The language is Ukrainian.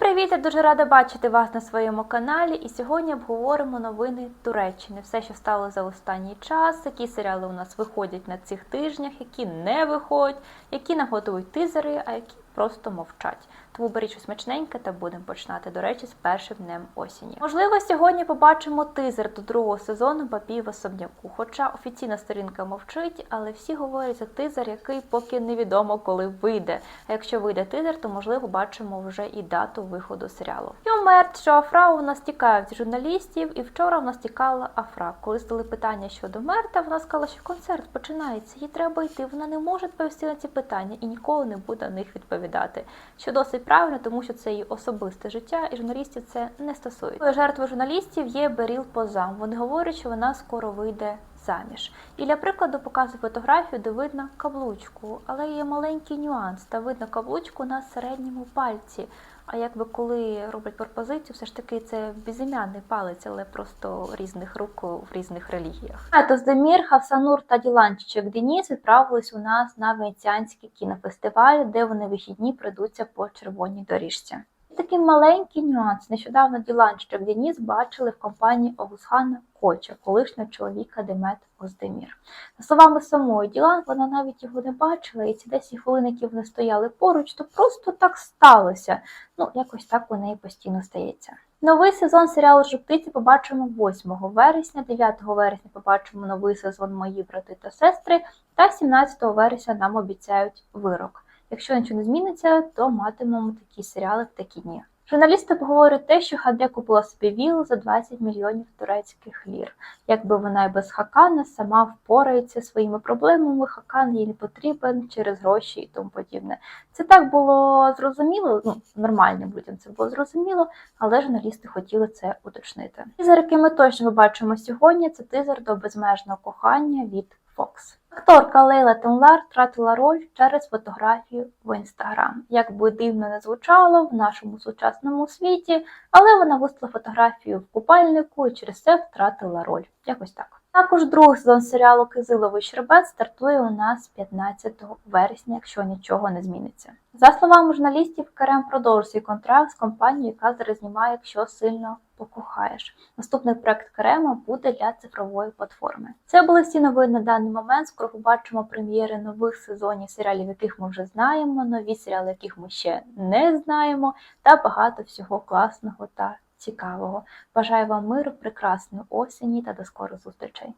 привіт! Я дуже рада бачити вас на своєму каналі. І сьогодні обговоримо новини Туреччини. Все, що стало за останній час, які серіали у нас виходять на цих тижнях, які не виходять, які наготують тизери, а які просто мовчать. Тому беріть щось смачненьке та будемо починати, до речі, з першим днем осені. Можливо, сьогодні побачимо тизер до другого сезону Бабі в особняку. Хоча офіційна сторінка мовчить, але всі говорять за тизер, який поки невідомо коли вийде. А якщо вийде тизер, то можливо бачимо вже і дату виходу серіалу. Юмерт, що Афра у нас тікають від журналістів, і вчора в нас тікала Афра. Коли стали питання щодо Мерта, вона сказала, що концерт починається, їй треба йти. Вона не може відповісти на ці питання і ніколи не буде на них відповідати. Що досить правильно, тому що це її особисте життя, і журналістів це не стосується. Жертвою журналістів є Беріл Позам. Вони говорять, що вона скоро вийде заміж. І для прикладу показує фотографію, де видно каблучку, але є маленький нюанс. Та видно каблучку на середньому пальці. А якби коли роблять пропозицію, все ж таки це безім'яний палець, але просто різних рук в різних релігіях. Тоздемір, Хавсанур та Діланчичок Деніс відправились у нас на венеціанський кінофестиваль, де вони вихідні пройдуться по червоній доріжці. Такий маленький нюанс. Нещодавно Діланчик Деніс бачили в компанії Огусхана Коча, колишнього чоловіка Демет Оздемір. За словами самої Ділан, вона навіть його не бачила, і ці 10 хвилин, які вони стояли поруч, то просто так сталося. Ну, якось так у неї постійно стається. Новий сезон серіалу «Жовтиці» побачимо 8 вересня, 9 вересня побачимо новий сезон Мої брати та сестри, та 17 вересня нам обіцяють вирок. Якщо нічого не зміниться, то матимемо такі серіали в такі дні. Журналісти обговорюють те, що Хаде купила собі віллу за 20 мільйонів турецьких лір. Якби вона і без Хакана сама впорається своїми проблемами, Хакан їй не потрібен через гроші і тому подібне. Це так було зрозуміло, ну нормальним людям це було зрозуміло, але журналісти хотіли це уточнити. Тизер, який ми точно побачимо сьогодні, це тизер до безмежного кохання від Fox. Акторка Лейла Тенлар втратила роль через фотографію в інстаграм. Як би дивно не звучало в нашому сучасному світі, але вона виставила фотографію в купальнику і через це втратила роль. Якось так. Також другий сезон серіалу Кизиловий Щербет стартує у нас 15 вересня, якщо нічого не зміниться. За словами журналістів, Керем продовжує свій контракт з компанією, яка зараз знімає, якщо сильно покохаєш. Наступний проект Крема буде для цифрової платформи. Це були всі новини на даний момент. Скоро побачимо прем'єри нових сезонів серіалів, яких ми вже знаємо, нові серіали, яких ми ще не знаємо, та багато всього класного та цікавого. Бажаю вам миру, прекрасної осені та до скорих зустрічей!